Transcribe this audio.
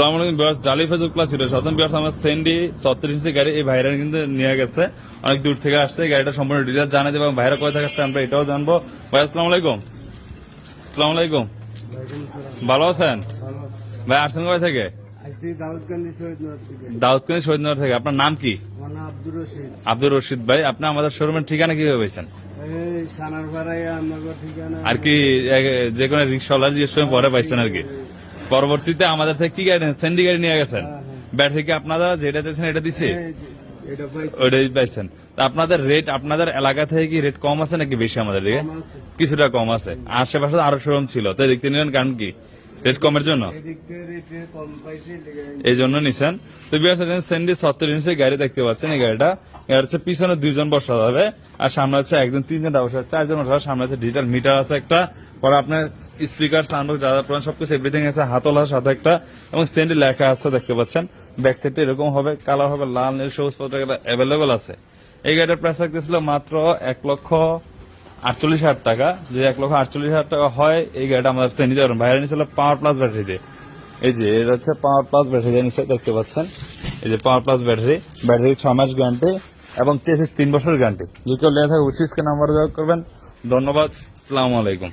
সালাম আলাইকুম বিয়ার্স জালি ফেসবুক প্লাস ছিল সাধারণ বিয়ার্স আমার সেন্ডি ছত্রিশ ইঞ্চি গাড়ি এই ভাইরা কিন্তু নিয়ে গেছে। অনেক দূর থেকে আসছে গাড়িটা সম্পূর্ণ ডিটেলস জানাতে এবং ভাইরা কোথায় থেকে আসছে আমরা এটাও জানব। ভাই আসসালামু আলাইকুম। আসসালামু আলাইকুম। ভালো আছেন? ভাই আসছেন কোথায় থেকে? দাউদকান্দি শহীদ নগর থেকে শহীদনগর থেকে। আপনার নাম কি? আব্দুর রশিদ। ভাই আপনি আমাদের শোরুমের ঠিকানা কীভাবে পেয়েছেন আর কি যে কোনো রিক্সাওয়ালা জিজ্ঞেস করে পরে পাইছেন আর কি। পরবর্তীতে আমাদের থেকে কি গাড়ি স্যান্ডি সেন্ডি গাড়ি নিয়ে গেছেন। ব্যাটারি কি আপনারা যেটা চাইছেন এটা দিছে? এই যে, এটা পাইছি। ওইটাই পাইছেন। তা আপনাদের রেট আপনাদের এলাকা থেকে কি রেট কম আছে নাকি বেশি আমাদের দিকে? কিছুটা কম আছে। আশেপাশে আরও শোরুম ছিল। তাই দেখতে নিলেন কারণ কি? রেট কমের জন্য? এই জন্য নিছেন। তো সেন্ডি সত্তর ইঞ্চি গাড়ি দেখতে পাচ্ছেন এই গাড়িটা। এটা হচ্ছে পিছনে দুইজন বসা যাবে, আর সামনে হচ্ছে একজন, তিনজন বসা চারজন বসা সামনে হচ্ছে ডিজিটাল মিটার আছে একটা। পরে আপনার স্পিকার সাউন্ড যা যা সবকিছু এভরিথিং আছে হাতলার সাথে একটা। এবং সেন্ডি লেখা আছে, দেখতে পাচ্ছেন। ব্যাক সাইডটা এরকম হবে, কালার হবে লাল, নীল, সবুজ পত্র অ্যাভেলেবল আছে। এই গাড়িটার প্রাইস রাখতেছিল মাত্র এক লক্ষ আটচল্লিশ হাজার টাকা। যদি এক লক্ষ আটচল্লিশ হাজার টাকা হয়, এই গাড়িটা আমাদের কাছে নিতে পারবেন। বাইরে নিয়েছিল পাওয়ার প্লাস ব্যাটারিতে এই যে, এটা হচ্ছে পাওয়ার প্লাস ব্যাটারি নিচে দেখতে পাচ্ছেন? এই যে পাওয়ার প্লাস ব্যাটারি ব্যাটারি ছ মাস গ্যারান্টি এবং চেসিস তিন বছর গ্যারান্টি যদি কেউ লেখা থাকে, উচিত নাম্বার যোগাযোগ করবেন। ধন্যবাদ আসসালামু আলাইকুম।